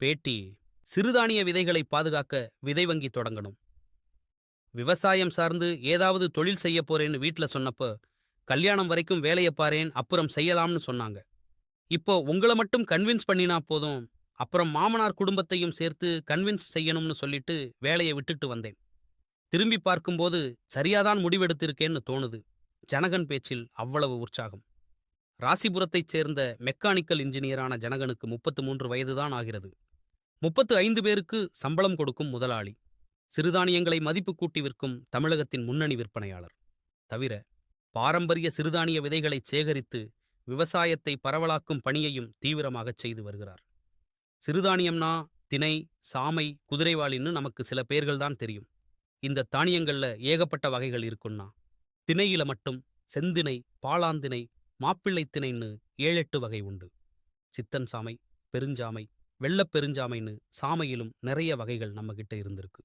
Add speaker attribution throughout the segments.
Speaker 1: பேட்டி சிறுதானிய விதைகளை பாதுகாக்க விதை வங்கி தொடங்கணும். விவசாயம் சார்ந்து ஏதாவது தொழில் செய்ய போறேன்னு வீட்ல சொன்னப்ப கல்யாணம் வரைக்கும் வேலையை பாரேன் அப்புறம் செய்யலாம்னு சொன்னாங்க. இப்போ உங்களை மட்டும் கன்வின்ஸ் பண்ணினா போதும் அப்புறம் மாமனார் குடும்பத்தையும் சேர்த்து கன்வின்ஸ் செய்யணும்னு சொல்லிட்டு வேலையை விட்டுட்டு வந்தேன். திரும்பி பார்க்கும்போது சரியாதான் முடிவெடுத்திருக்கேன்னு தோணுது. ஜனகன் பேச்சில் அவ்வளவு உற்சாகம். ராசிபுரத்தைச் சேர்ந்த மெக்கானிக்கல் இன்ஜினியரான ஜனகனுக்கு முப்பத்து மூன்று வயதுதான் ஆகிறது. முப்பத்து ஐந்து பேருக்கு சம்பளம் கொடுக்கும் முதலாளி. சிறுதானியங்களை மதிப்பு கூட்டி விற்கும் தமிழகத்தின் முன்னணி விற்பனையாளர். தவிர பாரம்பரிய சிறுதானிய விதைகளை சேகரித்து விவசாயத்தை பரவலாக்கும் பணியையும் தீவிரமாகச் செய்து வருகிறார். சிறுதானியம்னா தினை சாமை குதிரைவாளின்னு நமக்கு சில பேர்கள்தான் தெரியும். இந்த தானியங்கள்ல ஏகப்பட்ட வகைகள் இருக்குன்னா திணையில மட்டும் செந்திணை பாலாந்திணை மாப்பிள்ளை திணைன்னு ஏழெட்டு வகை உண்டு. சித்தன் சாமை பெருஞ்சாமை வெள்ளப் பெருஞ்சாமைன்னு சாமையிலும் நிறைய வகைகள் நம்மகிட்ட இருந்திருக்கு.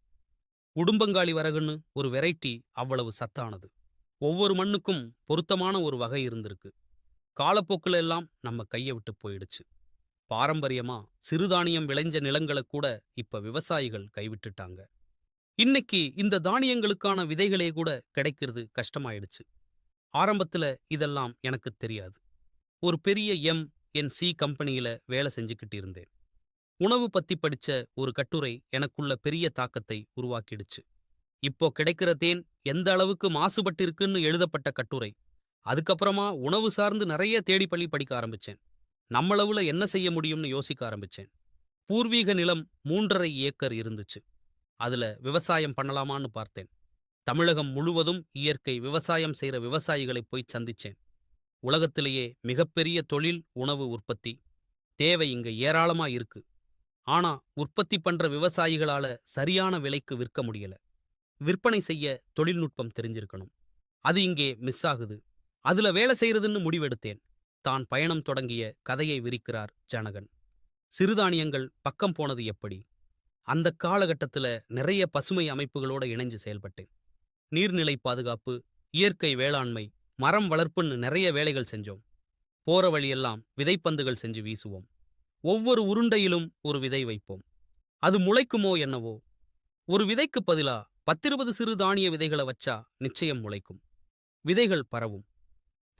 Speaker 1: உடும்பங்காளி வரகுன்னு ஒரு வெரைட்டி அவ்வளவு சத்தானது. ஒவ்வொரு மண்ணுக்கும் பொருத்தமான ஒரு வகை இருந்திருக்கு. காலப்போக்குல எல்லாம் நம்ம கையை விட்டு போயிடுச்சு. பாரம்பரியமா சிறுதானியம் விளைஞ்ச நிலங்களை கூட இப்ப விவசாயிகள் கைவிட்டுட்டாங்க. இன்னைக்கு இந்த தானியங்களுக்கான விதைகளே கூட கிடைக்கிறது கஷ்டமாயிடுச்சு. ஆரம்பத்துல இதெல்லாம் எனக்கு தெரியாது. ஒரு பெரிய எம் என் சி கம்பெனியில வேலை செஞ்சுக்கிட்டு இருந்தேன். உணவு பத்தி படிச்ச ஒரு கட்டுரை எனக்குள்ள பெரிய தாக்கத்தை உருவாக்கிடுச்சு. இப்போ கிடைக்கிற தேன் எந்த அளவுக்கு மாசுபட்டிருக்குன்னு எழுதப்பட்ட கட்டுரை. அதுக்கப்புறமா உணவு சார்ந்து நிறைய தேடி பள்ளி படிக்க ஆரம்பிச்சேன். நம்மளவுல என்ன செய்ய முடியும்னு யோசிக்க ஆரம்பிச்சேன். பூர்வீக நிலம் மூன்றரை ஏக்கர் இருந்துச்சு. அதுல விவசாயம் பண்ணலாமான்னு பார்த்தேன். தமிழகம் முழுவதும் இயற்கை விவசாயம் செய்கிற விவசாயிகளை போய் சந்திச்சேன். உலகத்திலேயே மிகப்பெரிய தொழில் உணவு உற்பத்தி. தேவை இங்க ஏராளமா இருக்கு. ஆனா உற்பத்தி பண்ற விவசாயிகளால சரியான விலைக்கு விற்க முடியல. விற்பனை செய்ய தொழில்நுட்பம் தெரிஞ்சிருக்கணும். அது இங்கே மிஸ் ஆகுது. அதுல வேலை செய்யறதுன்னு முடிவெடுத்தேன். தான் பயணம் தொடங்கிய கதையை விரிக்கிறார் ஜனகன். சிறுதானியங்கள் பக்கம் போனது எப்படி? அந்த காலகட்டத்துல நிறைய பசுமை அமைப்புகளோட இணைஞ்சு செயல்பட்டேன். நீர்நிலை பாதுகாப்பு இயற்கை வேளாண்மை மரம் வளர்ப்புன்னு நிறைய வேலைகள் செஞ்சோம். போற வழியெல்லாம் விதைப்பந்துகள் செஞ்சு வீசுவோம். ஒவ்வொரு உருண்டையிலும் ஒரு விதை வைப்போம். அது முளைக்குமோ என்னவோ? ஒரு விதைக்கு பதிலா பத்திருபது சிறு தானிய விதைகளை வச்சா நிச்சயம் முளைக்கும். விதைகள் பரவும்.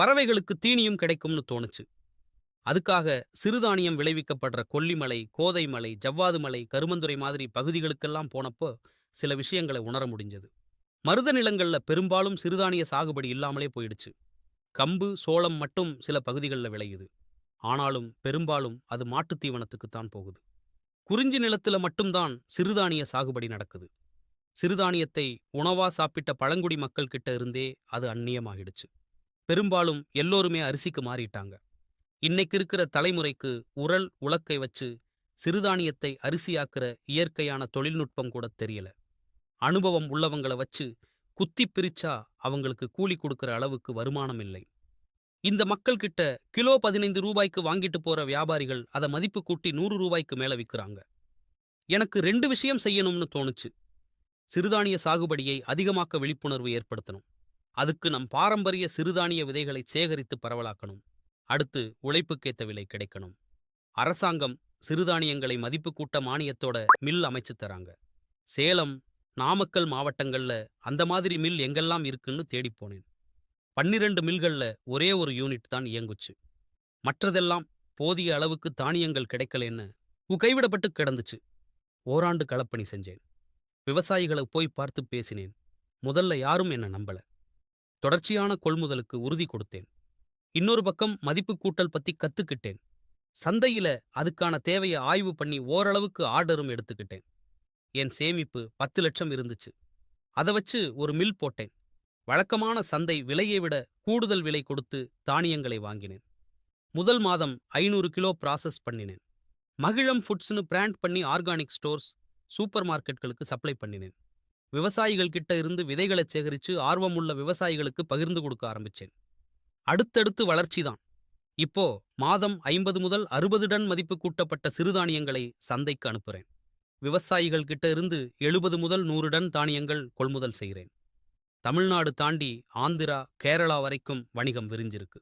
Speaker 1: பறவைகளுக்கு தீனியும் கிடைக்கும்னு தோணுச்சு. அதுக்காக சிறுதானியம் விளைவிக்கப்படுற கொல்லிமலை கோதைமலை ஜவ்வாது மலை மாதிரி பகுதிகளுக்கெல்லாம் போனப்போ சில விஷயங்களை உணர முடிஞ்சது. மருத நிலங்கள்ல பெரும்பாலும் சிறுதானிய சாகுபடி இல்லாமலே போயிடுச்சு. கம்பு சோளம் மட்டும் சில பகுதிகளில் விளையுது. ஆனாலும் பெரும்பாலும் அது மாட்டுத் தீவனத்துக்குத்தான் போகுது. குறிஞ்சி நிலத்துல மட்டும்தான் சிறுதானிய சாகுபடி நடக்குது. சிறுதானியத்தை உணவா சாப்பிட்ட பழங்குடி மக்கள் கிட்ட இருந்தே அது அந்நியமாகிடுச்சு. பெரும்பாலும் எல்லோருமே அரிசிக்கு மாறிட்டாங்க. இன்னைக்கு இருக்கிற தலைமுறைக்கு உரல் உலக்கை வச்சு சிறுதானியத்தை அரிசியாக்குற இயற்கையான தொழில்நுட்பம் கூட தெரியல. அனுபவம் உள்ளவங்கள வச்சு குத்தி பிரிச்சா அவங்களுக்கு கூலி கொடுக்கிற அளவுக்கு வருமானம் இல்லை. இந்த மக்கள் கிட்ட கிலோ பதினைந்து ரூபாய்க்கு வாங்கிட்டு போற வியாபாரிகள் அதை மதிப்பு கூட்டி நூறு ரூபாய்க்கு மேல விற்கிறாங்க எனக்கு ரெண்டு விஷயம் செய்யணும்னு தோணுச்சு. சிறுதானிய சாகுபடியை அதிகமாக்க விழிப்புணர்வு ஏற்படுத்தணும். அதுக்கு நம் பாரம்பரிய சிறுதானிய விதைகளை சேகரித்து பரவலாக்கணும். அடுத்து உழைப்புக்கேத்த விலை கிடைக்கணும். அரசாங்கம் சிறுதானியங்களை மதிப்பு கூட்ட மானியத்தோட மில் அமைச்சு தராங்க. சேலம் நாமக்கல் மாவட்டங்கள்ல அந்த மாதிரி மில் எங்கெல்லாம் இருக்குன்னு தேடிப்போனேன் பன்னிரண்டு மில்கள்ல ஒரே ஒரு யூனிட் தான் இயங்குச்சு. மற்றதெல்லாம் போதிய அளவுக்கு தானியங்கள் கிடைக்கலன்னு உ கைவிடப்பட்டு கிடந்துச்சு. ஓராண்டு களப்பணி செஞ்சேன். விவசாயிகளை போய் பார்த்து பேசினேன். முதல்ல யாரும் என்ன நம்பல. தொடர்ச்சியான கொள்முதலுக்கு உறுதி கொடுத்தேன். இன்னொரு பக்கம் மதிப்பு கூட்டல் பத்தி கத்துக்கிட்டேன். சந்தையில அதுக்கான தேவையை ஆய்வு பண்ணி ஓரளவுக்கு ஆர்டரும் எடுத்துக்கிட்டேன். என் சேமிப்பு பத்து லட்சம் இருந்துச்சு. அதை வச்சு ஒரு மில் போட்டேன். வழக்கமான சந்தை விலையை விட கூடுதல் விலை கொடுத்து தானியங்களை வாங்கினேன். முதல் மாதம் ஐநூறு கிலோ ப்ராசஸ் பண்ணினேன். மகிழம் ஃபுட்ஸ்னு பிராண்ட் பண்ணி ஆர்கானிக் ஸ்டோர்ஸ் சூப்பர் மார்க்கெட்களுக்கு சப்ளை பண்ணினேன். விவசாயிகள் கிட்ட இருந்து விதைகளை சேகரித்து ஆர்வமுள்ள விவசாயிகளுக்கு பகிர்ந்து கொடுக்க ஆரம்பிச்சேன். அடுத்தடுத்து வளர்ச்சிதான் இப்போ மாதம் ஐம்பது முதல் அறுபது டன் மதிப்பு கூட்டப்பட்ட சிறுதானியங்களை சந்தைக்கு அனுப்புறேன். விவசாயிகள் கிட்ட இருந்து எழுபது முதல் நூறு டன் தானியங்கள் கொள்முதல் செய்கிறேன் தமிழ்நாடு தாண்டி ஆந்திரா கேரளா வரைக்கும் வணிகம் விரிஞ்சிருக்கு.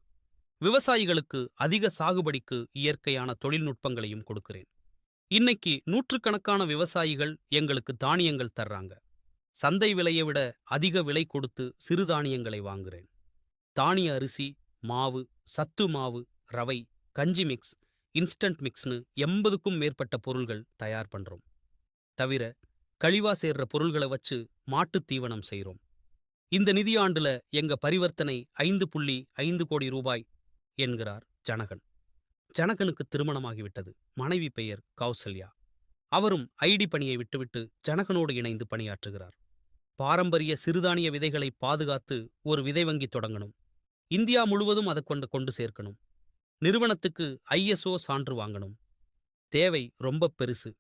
Speaker 1: விவசாயிகளுக்கு அதிக சாகுபடிக்கு இயற்கையான தொழில்நுட்பங்களையும் கொடுக்கிறேன். இன்னைக்கு நூற்றுக்கணக்கான விவசாயிகள் எங்களுக்கு தானியங்கள் தர்றாங்க. சந்தை விலையை விட அதிக விலை கொடுத்து சிறுதானியங்களை வாங்குறேன். தானிய அரிசி மாவு சத்து மாவு ரவை கஞ்சி மிக்ஸ் இன்ஸ்டன்ட் மிக்ஸ்னு எண்பதுக்கும் மேற்பட்ட பொருள்கள் தயார் பண்றோம். தவிர கழிவா சேர்ற பொருள்களை வச்சு மாட்டுத் தீவனம் செய்கிறோம் இந்த நிதியாண்டுல எங்க பரிவர்த்தனை ஐந்து புள்ளி ஐந்து கோடி ரூபாய் என்கிறார் ஜனகன். ஜனகனுக்கு திருமணமாகிவிட்டது. மனைவி பெயர் கௌசல்யா. அவரும் ஐடி பணியை விட்டுவிட்டு ஜனகனோடு இணைந்து பணியாற்றுகிறார். பாரம்பரிய சிறுதானிய விதைகளை பாதுகாத்து ஒரு விதை வங்கி தொடங்கணும். இந்தியா முழுவதும் அதை கொண்டு கொண்டு சேர்க்கணும். நிறுவனத்துக்கு ஐஎஸ்ஓ சான்று வாங்கணும். தேவை ரொம்ப பெருசு.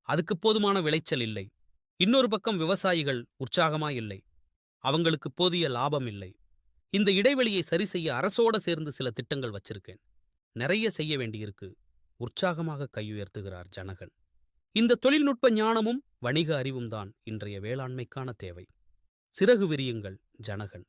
Speaker 1: அதுக்கு போதுமான விளைச்சல் இல்லை. இன்னொரு பக்கம் விவசாயிகள் உற்சாகமா இல்லை. அவங்களுக்கு போதிய லாபம் இல்லை. இந்த இடைவெளியை சரி செய்ய அரசோட சேர்ந்து சில திட்டங்கள் வச்சிருக்கேன். நிறைய செய்ய வேண்டியிருக்கு. உற்சாகமாக கையுயர்த்துகிறார் ஜனகன். இந்த தொழில்நுட்ப ஞானமும் வணிக அறிவும் தான் இன்றைய வேளாண்மைக்கான தேவை. சிறகு விரியுங்கள் ஜனகன்.